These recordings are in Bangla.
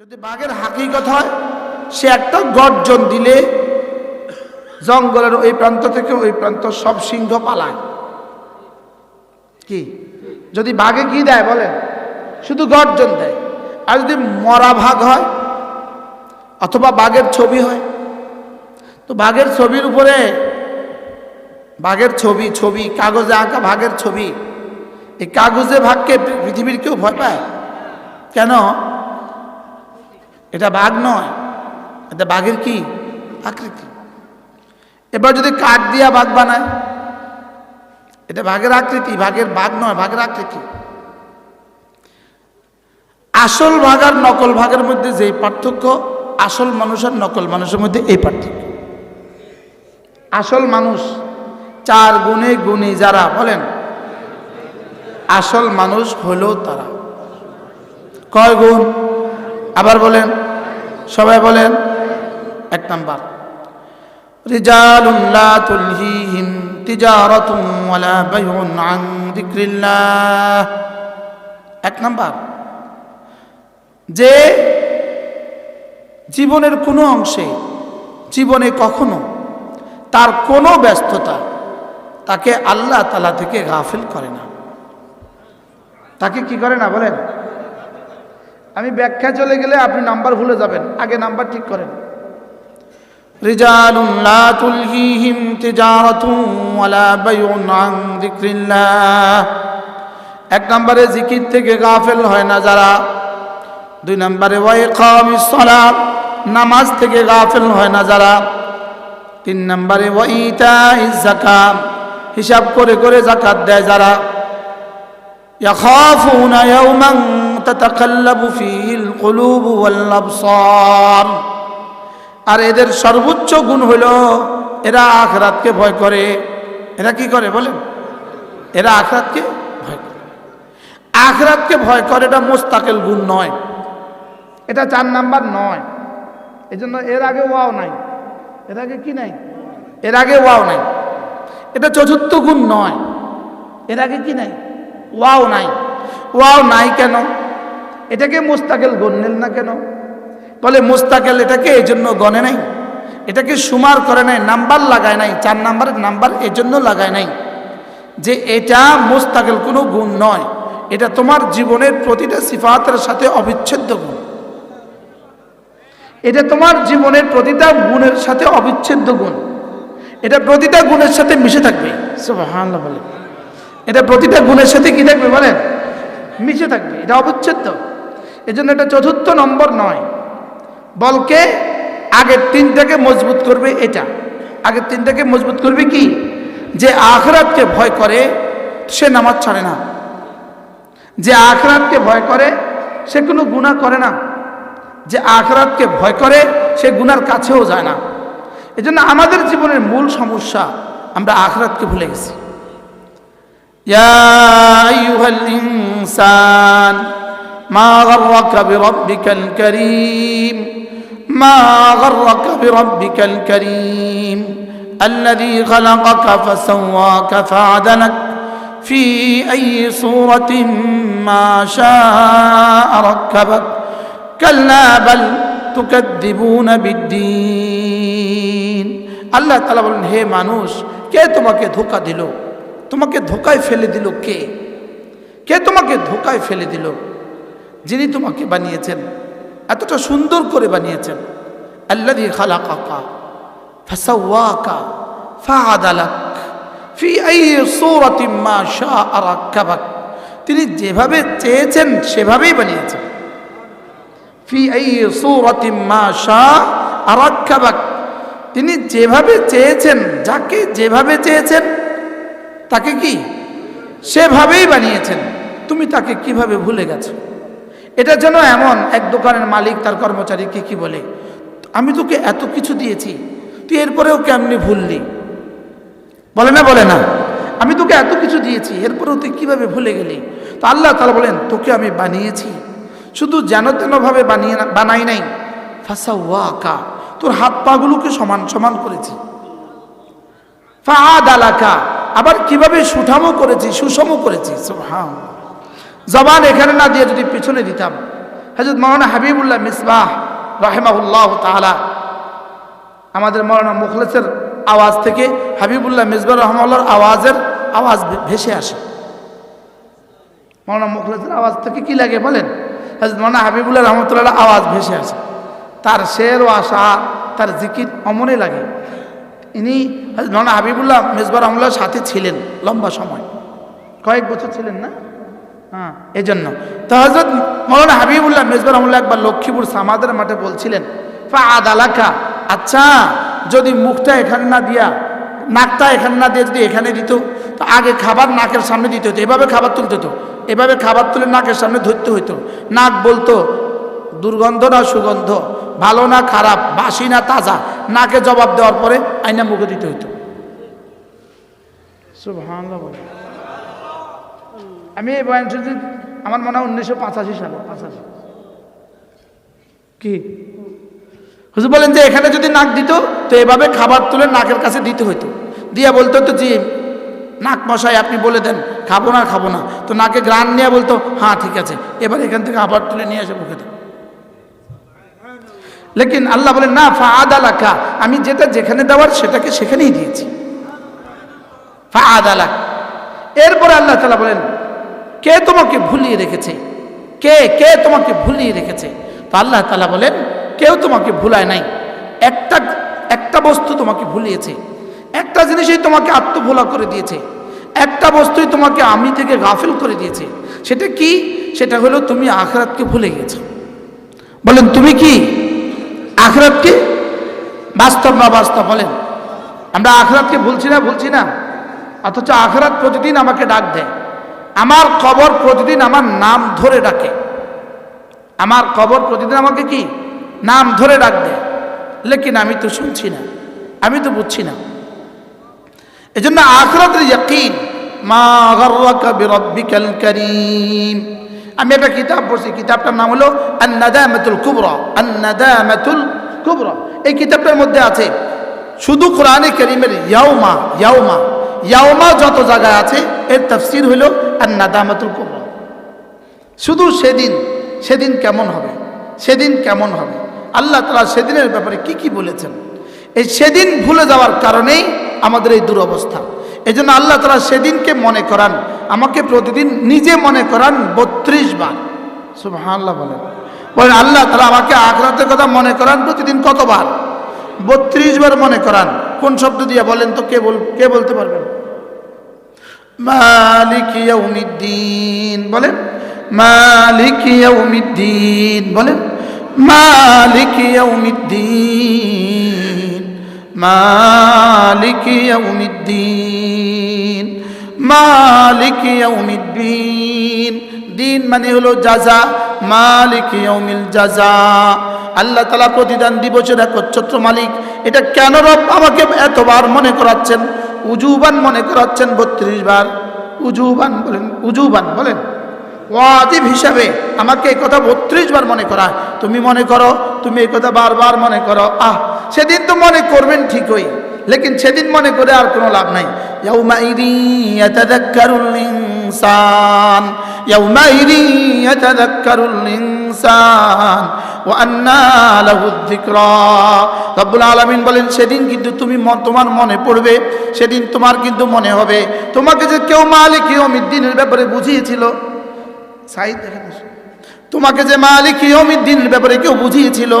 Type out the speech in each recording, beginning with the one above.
যদি বাঘের হাকিকত হয়, সে একটা গর্জন দিলে জঙ্গলের ওই প্রান্ত থেকে ওই প্রান্ত সব সিংহ পালায়। কি? যদি বাঘে কি দেয় বলেন? শুধু গর্জন দেয়। আর যদি মরা ভাগ হয়, অথবা বাঘের ছবি হয়, তো বাঘের ছবির উপরে বাঘের ছবি ছবি, কাগজে আঁকা বাঘের ছবি। এই কাগজে ভাগকে পৃথিবীর কেউ ভয় পায়? কেন? এটা বাঘ নয়, এটা বাঘের কি? আকৃতি। এবার যদি কাঠ দিয়া বাঘ বানায়, এটা বাঘের আকৃতি, বাঘের বাঘ নয়, বাঘের আকৃতি। আসল ভাগ আর নকল ভাগের মধ্যে যেই পার্থক্য, আসল মানুষ আর নকল মানুষের মধ্যে এই পার্থক্য। আসল মানুষ, চার গুণে গুণী যারা, বলেন। আসল মানুষ হলো তারা। কয় গুণ? আবার বলেন, সবাই বলেন, এক নাম্বার। তুলহিহিম তিজারাতুন ওয়ালা বাইউন আন যিকরিল্লাহ। এক নাম্বার। যে জীবনের কোনো অংশে, জীবনে কখনো তার কোনো ব্যস্ততা তাকে আল্লাহ তালা থেকে গাফিল করে না। তাকে কি করে না বলেন? আমি ব্যাখ্যা চলে গেলে আপনি নাম্বার ভুলে যাবেন আগে নাম্বার ঠিক করেন রিজালুন লা তুলহিহিম তিজারাতুন ওয়ালা বাইউন আন যিকরিল্লাহ এক নম্বরে জিকির থেকে গাফেল হয় না যারা দুই নম্বরে ওয়াইকামিস সালাত নামাজ থেকে গাফেল হয় না যারা তিন নম্বরে ওয়াইতাইজ যাকাত হিসাব করে করে যাকাত দেয় যারা يخافون يوما تتقلب فيه القلوب والابصار আর এদের সর্বোচ্চ গুণ হলো এরা আখরাতকে ভয় করে এরা কি করে বলেন এরা আখরাতকে ভয় করে আখরাতকে ভয় করে এটা মোস্তাকেল গুণ নয় এটা চার নাম্বার নয় এই জন্য এর আগে ওয়াও নাই এর আগে কি নাই এর আগে ওয়াও নাই এটা চতুর্থ গুণ নয় এর আগে কি নাই ওয়াও নাই ওয়াও নাই কেন এটাকে মোস্তাকেল গণ্যেন না কেন? বলে মোস্তাকেল এটাকে এই জন্য গণে নাই। এটাকে সুমার করে নাই, নাম্বার লাগায় নাই, চার নাম্বারের নাম্বার এই জন্য লাগায় নাই। যে এটা মোস্তাকেল কোনো গুণ নয়, এটা তোমার জীবনের প্রতিটা সিফাতের সাথে অবিচ্ছেদ্য গুণ। এটা তোমার জীবনের প্রতিটা গুণের সাথে অবিচ্ছেদ্য গুণ। এটা প্রতিটা গুণের সাথে মিশে থাকবে। এটা প্রতিটা গুণের সাথে কি থাকবে বলেন? মিশে থাকবে। এটা অবিচ্ছেদ্য। এজন্য এটা চতুর্থ নম্বর নয়। বলকে আগের তিনটাকে মজবুত করবে এটা। আগের তিনটাকে মজবুত করবে কি? যে আখরাতকে ভয় করে, সে নামাজ ছাড়ে না। যে আখরাতকে ভয় করে, সে কোনো গুণা করে না। যে আখরাতকে ভয় করে, সে গুনার কাছেও যায় না। এজন্য আমাদের জীবনের মূল সমস্যা, আমরা আখরাতকে ভুলে গেছি। ইয়া ইউহাল ইনসান। ما غرك بربك الكريم ما غرك بربك الكريم الذي خلقك فسواك فعدلك في أي صورة ما شاء ركبك كلا بل تكذبون بالدين আল্লাহ তালা বলেন হে মানুষ কে তোমাকে ধোকা দিল তোমাকে ধোকায় ফেলে দিল কে কে তোমাকে ধোকায় ফেলে দিল যিনি তোমাকে বানিয়েছেন, এতটা সুন্দর করে বানিয়েছেন। আল্লাদি খালা কাকা ফাসাওয়াকা, ফাআদালাক, ফি আই সূরাতিন মা শাআ রাক্কাবাক। তিনি যেভাবে চেয়েছেন, সেভাবেই বানিয়েছেন। ফি আই সূরাতিন মা শাআ রাক্কাবাক। তিনি যেভাবে চেয়েছেন, যাকে যেভাবে চেয়েছেন, তাকে কি? সেভাবেই বানিয়েছেন। তুমি তাকে কীভাবে ভুলে গেছো? এটা যেন এমন এক দোকানের মালিক তার কর্মচারীকে কি বলে, আমি তোকে এত কিছু দিয়েছি, তুই এরপরেও কেমনি ভুললি? বলে না বলে না। আমি তোকে এত কিছু দিয়েছি, এরপরেও তুই কীভাবে ভুলে গেলি? তো আল্লাহ তালা বলেন, তোকে আমি বানিয়েছি, শুধু যেন তেনভাবে বানিয়ে বানাই নাই। ফাঁসা ওয়াকা তোর হাত পাগুলোকে সমান সমান করেছি। ফাহাদ আলাকা আবার কীভাবে সুঠামও করেছি, সুষমও করেছি সুবহান জবান এখানে না দিয়ে যদি পিছনে দিতাম। হজরত মৌলানা হাবিবুল্লাহ মিসবাহ রাহেমাহুল্লাহ তাআলা আমাদের মৌলানা মুখলেসের আওয়াজ থেকে হাবিবুল্লাহ মিসবাহ রহমাল্লাহর আওয়াজের আওয়াজ ভেসে আসে। মৌলানা মুখলেসের আওয়াজ থেকে কি লাগে বলেন? হজরত মৌলানা হাবিবুল্লাহ রহমতুল্লাহ আওয়াজ ভেসে আসে। তার শের ও আশা, তার জিকির অমনে লাগে। ইনি মৌলানা হাবিবুল্লাহ মিসবাহ রহমুল্লাহর সাথে ছিলেন লম্বা সময়। কয়েক বছর ছিলেন না? হ্যাঁ এই জন্য তো হজরত মৌলানা হাবিবুল্লাহ মেজবার রহমুল্লাহ একবার লক্ষ্মীপুর সামাদের মাঠে বলছিলেন ফাদ আলাকা আচ্ছা যদি মুখটা এখানে না দিয়া, নাকটা এখানে না দিয়ে যদি এখানে দিত, তো আগে খাবার নাকের সামনে দিতে হতো, এভাবে খাবার তুলতে হতো, এভাবে খাবার তুলে নাকের সামনে ধরতে হইতো নাক বলতো, দুর্গন্ধ না সুগন্ধ, ভালো না খারাপ, বাসি না তাজা। নাকে জবাব দেওয়ার পরে আইনা মুখে দিতে হইতো। আমি এই বয়ান শুনছি, আমার মনে হয় উনিশশো পঁচাশি সালে, পঁচাশি। কি? হুজুর বলেন যে এখানে যদি নাক দিত, তো এভাবে খাবার তুলে নাকের কাছে দিতে হইতো। দিয়ে বলতো তো জি, নাক মশাই, আপনি বলে দেন, খাব না খাব না। তো নাকে গ্রান নিয়ে বলতো হ্যাঁ ঠিক আছে, এবার এখান থেকে আবার তুলে নিয়ে এসে মুখে লেকিন আল্লাহ বলেন, না ফাদ আলাকা আমি যেটা যেখানে দেওয়ার সেটাকে সেখানেই দিয়েছি। ফাদ আলাক এরপরে আল্লাহ তালা বলেন কে তোমাকে ভুলিয়ে রেখেছে? কে কে তোমাকে ভুলিয়ে রেখেছে? তো আল্লাহ তালা বলেন, কেউ তোমাকে ভুলায় নাই। একটা একটা বস্তু তোমাকে ভুলিয়েছে। একটা জিনিসই তোমাকে আত্মভোলা করে দিয়েছে। একটা বস্তুই তোমাকে আমি থেকে গাফিল করে দিয়েছে। সেটা কি? সেটা হলো তুমি আখরাতকে ভুলে গেছো বলেন, তুমি কি আখরাতকে? বাস্তব না বাস্তব বলেন। আমরা আখরাতকে ভুলছি না ভুলছি না। অথচ আখরাত প্রতিদিন আমাকে ডাক দেয়। আমার কবর প্রতিদিন আমার নাম ধরে ডাকে। আমার কবর প্রতিদিন আমাকে কি? নাম ধরে ডাক দেয় লেকিন আমি তো শুনছি না। আমি তো বুঝছি না। এই জন্য আখরাতের ইয়াকিন, মা গর্রাকা বিরব্বিকাল করিম। আমি একটা কিতাব পড়ছি। কিতাবটার নাম হলো আন্নাদামাতুল কুবরা। আন্নাদামাতুল কুবরা। এই কিতাবটার মধ্যে আছে, শুধু কোরআনে করিমের ইয়াউমা ইয়াউমা ইয়াউমা যত জায়গায় আছে, এর তাফসির হইল আন্নাদামাতুল কুবরা। শুধু সেদিন সেদিন কেমন হবে? সেদিন কেমন হবে? আল্লাহ তালা সেদিনের ব্যাপারে কি কি বলেছেন? এই সেদিন ভুলে যাওয়ার কারণেই আমাদের এই দুরবস্থা। এই জন্য আল্লাহ তালা সেদিনকে মনে করান। আমাকে প্রতিদিন নিজে মনে করান বত্রিশ বার। সুবহানাল্লাহ বলেন। বলেন, আল্লাহ তালা আমাকে আখরাতের কথা মনে করান প্রতিদিন কতবার? বত্রিশ বার মনে করান। কোন শব্দ দিয়ে বলেন তো কে বল, কে বলতে পারবেন? মালিক ইয়াউমিদ্দিন, বলেন। মালিক ইয়াউমিদ্দিন, বলেন। মালিক ইয়াউমিদ্দিন মালিক ইয়াউমিদ্দিন মালিক ইয়াউমিদ্দিন। দিন মানে হলো জাজা মালিক ইয়াউমিল জাজা আল্লাহ তালা প্রতিদান দিবসের একচ্ছত্র মালিক। এটা কেন রব আমাকে এতবার মনে করাচ্ছেন? উজুবান মনে করাচ্ছেন বত্রিশ বার। উজুবান বলেন উজুবান বলেন। ওয়াজিব হিসাবে আমাকে এই কথা বত্রিশ বার মনে করা তুমি মনে করো, তুমি এই কথা বারবার মনে করো। আহ, সেদিন তো মনে করবেন ঠিকই, লেকিন সেদিন মনে করে আর কোনো লাভ নাই। ইনসান। ও আন্নাহুদ্দিকরা রব্বুল আলমিন বলেন, সেদিন কিন্তু তুমি তোমার মনে পড়বে, সেদিন তোমার কিন্তু মনে হবে। তোমাকে যে কেউ মালিক ইয়মিদ্দিনের ব্যাপারে বুঝিয়েছিল তোমাকে যে মালিক ইয়মিদ্দিনের ব্যাপারে কেউ বুঝিয়েছিল,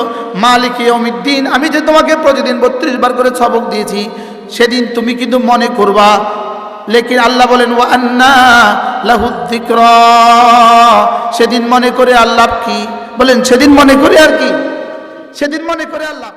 মালিক ইয়মিদ্দিন আমি যে তোমাকে প্রতিদিন বত্রিশ বার করে সবক দিয়েছি, সেদিন তুমি কিন্তু মনে করবা। লেকিন আল্লাহ বলেন ও আন্না লাহুদ্দিকর সেদিন মনে করে আল্লাহ কি? বলেন সেদিন মনে করে আর কি? সেদিন মনে করে আল্লাহ।